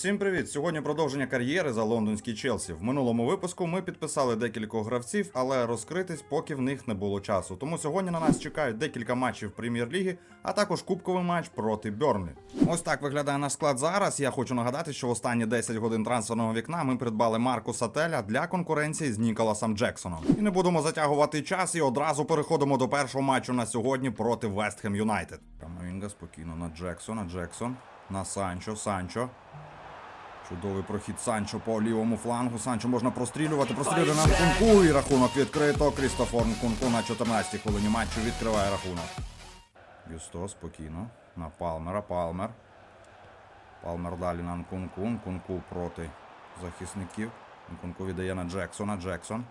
Всім привіт! Сьогодні продовження кар'єри за лондонський Челсі. В минулому випуску ми підписали декількох гравців, але розкритись поки в них не було часу. Тому сьогодні на нас чекають декілька матчів прем'єр-ліги, а також кубковий матч проти Бьорнлі. Ось так виглядає наш склад зараз. Я хочу нагадати, що в останні 10 годин трансферного вікна ми придбали Маркуса Теля для конкуренції з Ніколасом Джексоном. І не будемо затягувати час і одразу переходимо до першого матчу на сьогодні проти Вестхем Юнайтед. Камінга спокійно на Джексона. Джексон на Санчо. Санчо. Чудовий прохід Санчо по лівому флангу. Санчо можна прострілювати. Прострілює на Нкунку і рахунок відкрито. Крістофор Нкунку на 14-й хвилині матчу відкриває рахунок. Юсто спокійно. На Палмера. Палмер. Палмер далі на Нкунку. Нкунку проти захисників. Нкунку віддає на Джексона. Джексон.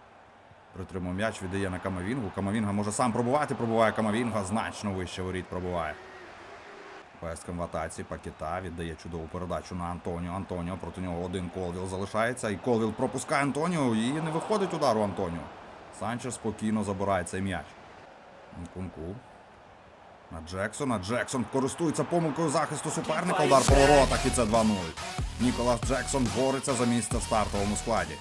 Притримує м'яч, віддає на Камавінгу. Камавінга може сам пробувати. Пробуває Камавінга. Значно вище воріт пробуває. Весткем в атаці Пакета віддає чудову передачу на Антоніо. Антоніо проти нього один Колвіл залишається. І Колвіл пропускає Антоніо і не виходить удар у Антоніо. Санчес спокійно забирає цей м'яч. Кунку. На Джексона. Джексон користується помилкою захисту суперника. Удар по воротах і це 2-0. Ніколас Джексон бореться за місце в стартовому складі.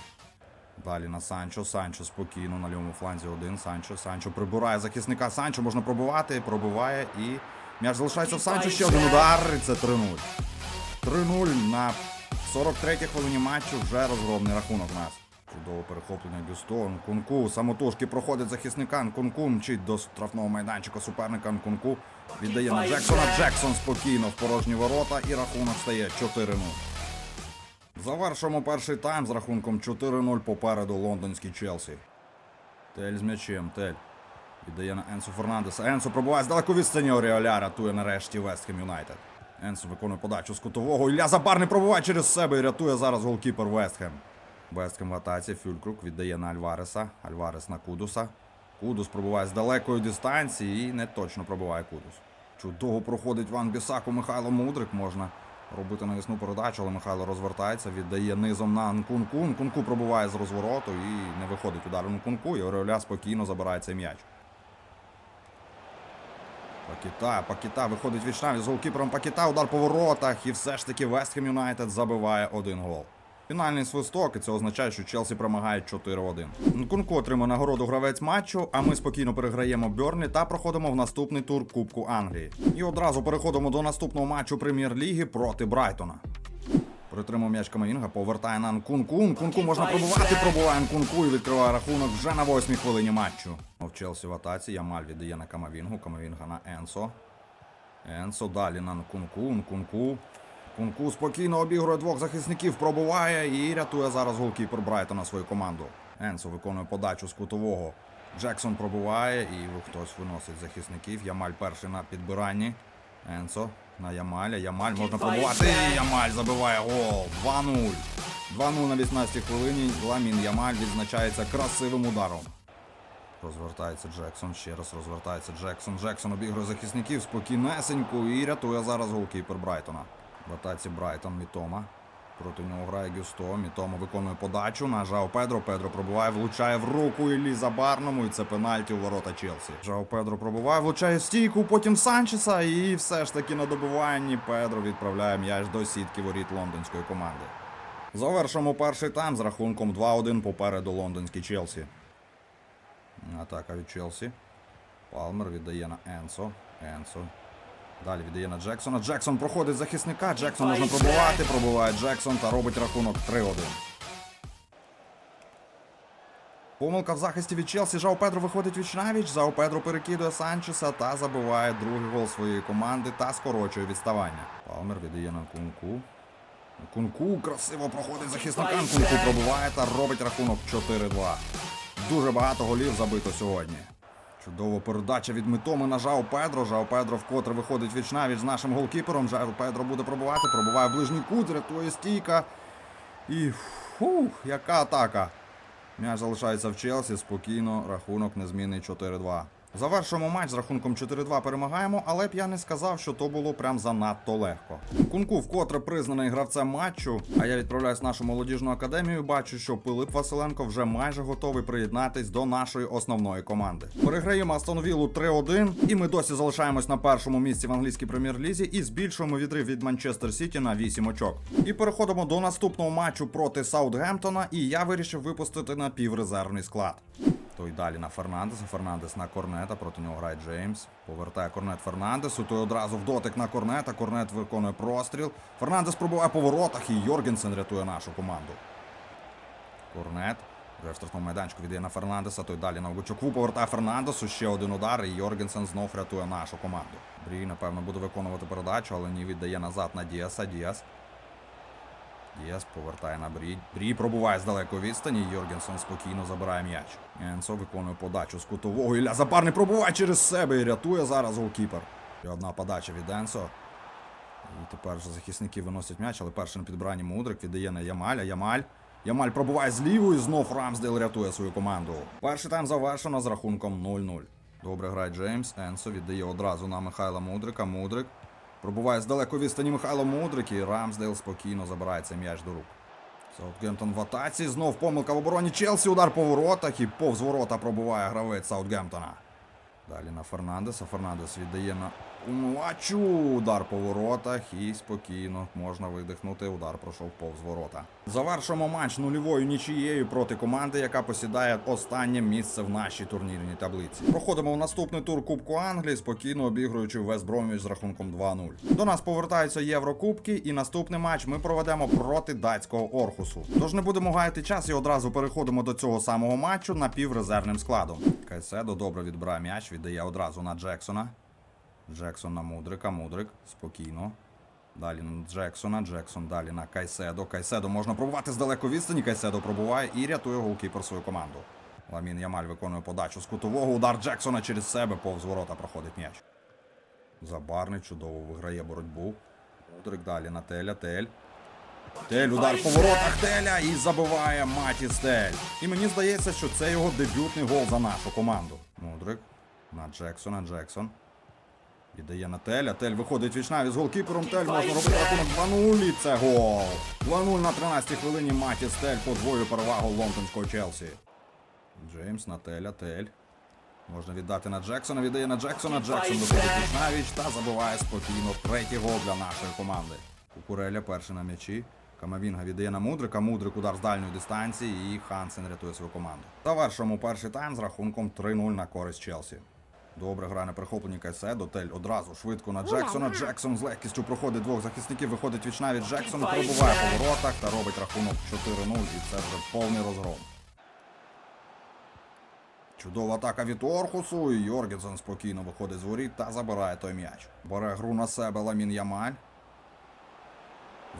Далі на Санчо. Санчо спокійно на лівому фланзі один. Санчо. Санчо прибирає захисника. Санчо можна пробивати. Пробиває і м'яч залишається в Санчо. Ще один удар. І це 3-0. 3-0 на 43-й хвилині матчу. Вже розгромний рахунок у нас. Чудове перехоплення Гюсто. Нкунку самотужки проходить захисника. Нкунку мчить до штрафного майданчика суперника. Нкунку віддає на Джексона. Джексон спокійно в порожні ворота і рахунок стає 4-0. Завершимо перший тайм з рахунком 4-0 попереду лондонський Челсі. Тель з м'ячем, Тель. Віддає на Енсу Фернандеса. Енсо пробуває з далеко відстані Оріоля, рятує нарешті Вестхем Юнайтед. Енсо виконує подачу з кутового. Ілля Забар не пробуває через себе і рятує зараз голкіпер Вестхем. Вестхем в атаці. Фюлькрук віддає на Альвареса. Альварес на Кудуса. Кудус пробуває з далекої дистанції і не точно пробуває Кудус. Чудово проходить Ван Бісаку Михайло Мудрик. Можна робити навісну передачу, але Михайло розвертається, віддає низом на Нкунку. Нкунку пробуває з розвороту і не виходить удар Нкунку, і Ореоля спокійно забирає цей м'яч. Пакіта, Пакіта виходить від штамі з голкіпером Пакіта, удар по воротах, і все ж таки Вестхем Юнайтед забиває один гол. Фінальний свисток, і це означає, що Челсі перемагає 4-1. Нкунку отримує нагороду гравець матчу, а ми спокійно переграємо Бьорні та проходимо в наступний тур Кубку Англії. І одразу переходимо до наступного матчу прем'єр-ліги проти Брайтона. Притримав м'яч Камаїнга, повертає на Нкунку. Нкунку можна пробувати, пробуває Нкунку і відкриває рахунок вже на восьмій хвилині матчу. Челсі в атаці Ямаль віддає на Камавінгу, Камавінга на Енсо. Енсо далі на Нкунку, Нкунку. Кунку спокійно обігрує двох захисників, пробуває і рятує зараз голкіпер Брайтона свою команду. Енсо виконує подачу з кутового. Джексон пробуває і хтось виносить захисників. Ямаль перший на підбиранні. Енсо на Ямаля. Ямаль можна пробувати. Ямаль забиває гол. 2-0. 2-0 на 18 хвилині. Ламін Ямаль відзначається красивим ударом. Розвертається Джексон, ще раз розвертається Джексон. Джексон обігрує захисників спокійнесенько і рятує зараз голкіпер Брайтона. В атаці Брайтон Мітома. Проти нього грає Гюсто. Мітома виконує подачу. На Жао Педро. Педро пробуває, влучає в руку Іллі Забарному. І це пенальті у ворота Челсі. Жао Педро пробуває, влучає стійку, потім Санчеса. І все ж таки на добиванні Педро відправляє м'яч до сітки воріт лондонської команди. Завершимо перший тайм з рахунком 2-1 попереду лондонський Челсі. Атака від Челсі. Палмер віддає на Енсо. Енсо. Далі віддає на Джексона. Джексон проходить захисника. Джексон можна пробувати. Пробуває Джексон та робить рахунок 3-1. Помилка в захисті від Челсі. Жао Педро виходить від Навіч. Жао Педро перекидує Санчеса та забиває другий гол своєї команди та скорочує відставання. Палмер віддає на Кунку. Кунку красиво проходить захисника. Кунку пробуває та робить рахунок 4-2. Дуже багато голів забито сьогодні. Чудова передача від Митоми на Жао Педро. Жао Педро вкотре виходить віч навіч з нашим голкіпером. Жао Педро буде пробувати, пробуває ближній кут, рятує стійка. І фух, яка атака. М'яч залишається в Челсі, спокійно, рахунок незмінний 4-2. Завершуємо матч з рахунком 4-2 перемагаємо, але б я не сказав, що то було прям занадто легко. Кунку вкотре признаний гравцем матчу. А я відправляюсь в нашу молодіжну академію. Бачу, що Пилип Василенко вже майже готовий приєднатись до нашої основної команди. Переграємо Астон Віллу 3-1, і ми досі залишаємось на першому місці в англійській прем'єр-лізі і збільшуємо відрив від Манчестер Сіті на 8 очок. І переходимо до наступного матчу проти Саутгемптона. І я вирішив випустити на піврезервний склад. Той далі на Фернандеса. Фернандес на Корнета. Проти нього грає Джеймс. Повертає Корнет Фернандесу. Той одразу в дотик на Корнета. Корнет виконує простріл. Фернандес пробуває по воротах і Йоргенсен рятує нашу команду. Корнет. Вже в штрафному майданчику віддає на Фернандеса. Той далі на Гучоку повертає Фернандесу. Ще один удар. І Йоргенсен знов рятує нашу команду. Брій, напевно, буде виконувати передачу, але ні віддає назад на Діаса. Діас. Діас повертає на Брі. Брі пробуває з далекої відстані. Йоргенсен спокійно забирає м'яч. Енсо виконує подачу з кутового. Ілля Запарний пробуває через себе і рятує зараз голкіпер. І одна подача від Енсо. І тепер вже захисники виносять м'яч, але перший на підбиранні Мудрик віддає на Ямаля. Ямаль. Ямаль пробуває з лівою, знов Рамсдейл рятує свою команду. Перший тайм завершено з рахунком 0-0. Добре грає Джеймс. Енсо віддає одразу на Михайла Мудрика. Мудрик. Пробуває з далекої відстані Михайло Мудрик і Рамсдейл спокійно забирає цей м'яч до рук. Саутгемптон в атаці. Знов помилка в обороні Челсі. Удар по воротах і повз ворота пробуває гравець Саутгемптона. Далі на Фернандеса. Фернандес віддає на Унуачу. Удар по воротах і спокійно можна видихнути. Удар пройшов повз ворота. Завершуємо матч нульовою нічією проти команди, яка посідає останнє місце в нашій турнірній таблиці. Проходимо в наступний тур Кубку Англії, спокійно обігруючи Вест з рахунком 2-0. До нас повертаються Єврокубки, і наступний матч ми проведемо проти датського Орхусу. Тож не будемо гаяти час і одразу переходимо до цього самого матчу напіврезервним складом. Кайседо добре відбирає м'яч, віддає одразу на Джексона. Джексон на Мудрика, Мудрик, спокійно. Далі на Джексона, Джексон далі на Кайседо. Кайседо можна пробувати з далеко відстані. Кайседо пробуває і рятує голкіпер свою команду. Ламін Ямаль виконує подачу з кутового. Удар Джексона через себе повз ворота проходить м'яч. Забарний чудово виграє боротьбу. Мудрик далі на Теля. Тель. Тель, удар по воротах Теля і забиває Матіс Тель. І мені здається, що це його дебютний гол за нашу команду. Мудрик на Джексона, Джексон. Віддає на Теля. Тель виходить вічнаві з голкіпером. Тель можна робити рахунок 2-0 і це гол. 2-0 на 13-й хвилині Матіс Тель подвоює перевагу лондонського Челсі. Джеймс на Теля. Тель. Можна віддати на Джексона. Віддає на Джексона. Джексон виходить вічнавіч та забиває спокійно третій гол для нашої команди. Кукуреля перший на м'ячі. Камавінга віддає на Мудрика. Мудрик удар з дальньої дистанції і Хансен рятує свою команду. Завершуємо перший тайм з рахунком 3-0 на користь Челсі. Добре грає на перехопленні Кайседо. Тель одразу швидко на Джексона. Джексон з легкістю проходить двох захисників, виходить вічна від Джексон, пробуває по воротах та робить рахунок 4-0. І це вже повний розгром. Чудова атака від Орхусу. І Йоргенсен спокійно виходить з воріт та забирає той м'яч. Бере гру на себе Ламін Ямаль.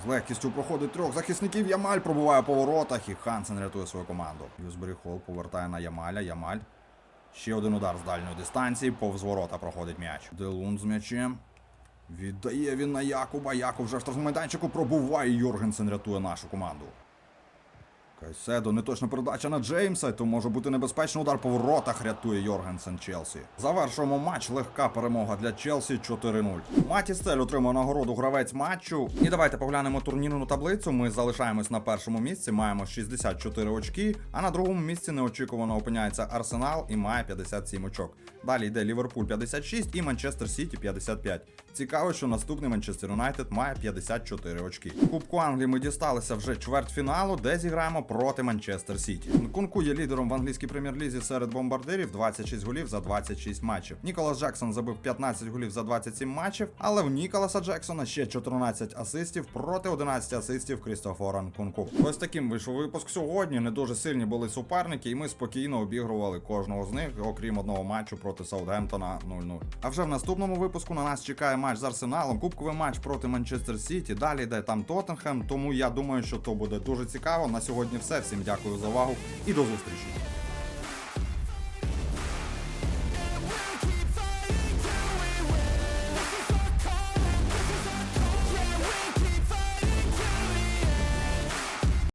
З легкістю проходить трьох захисників. Ямаль пробуває по воротах і Хансен рятує свою команду. Юсбері Холл повертає на Ямаля. Ямаль. Ще один удар з дальньої дистанції. Повз ворота проходить м'яч. Делун з м'ячем. Віддає він на Якуба. Якуб вже в штрафному майданчику пробуває. Йоргенсен рятує нашу команду. Кайседо, неточна передача на Джеймса, то може бути небезпечний удар по воротах, рятує Йоргенсен Челсі. Завершуємо матч. Легка перемога для Челсі 4-0. Матіс Цель отримує нагороду гравець матчу. І давайте поглянемо турнірну таблицю. Ми залишаємось на першому місці, маємо 64 очки, а на другому місці неочікувано опиняється Арсенал і має 57 очок. Далі йде Ліверпуль 56 і Манчестер Сіті 55. Цікаво, що наступний Манчестер Юнайтед має 54 очки. Кубку Англії ми дісталися вже чвертьфіналу, де зіграємо проти Манчестер Сіті. Нкунку є лідером в англійській прем'єр-лізі серед бомбардирів 26 голів за 26 матчів. Ніколас Джексон забив 15 голів за 27 матчів, але в Ніколаса Джексона ще 14 асистів проти 11 асистів Крістофора Нкунку. Ось таким вийшов випуск сьогодні. Не дуже сильні були суперники, і ми спокійно обігрували кожного з них, окрім одного матчу проти Саутгемптона 0-0. А вже в наступному випуску на нас чекає матч з Арсеналом, кубковий матч проти Манчестер Сіті. Далі йде там Тоттенхем. Тому я думаю, що то буде дуже цікаво. На сьогодні все. Всім дякую за увагу і до зустрічі.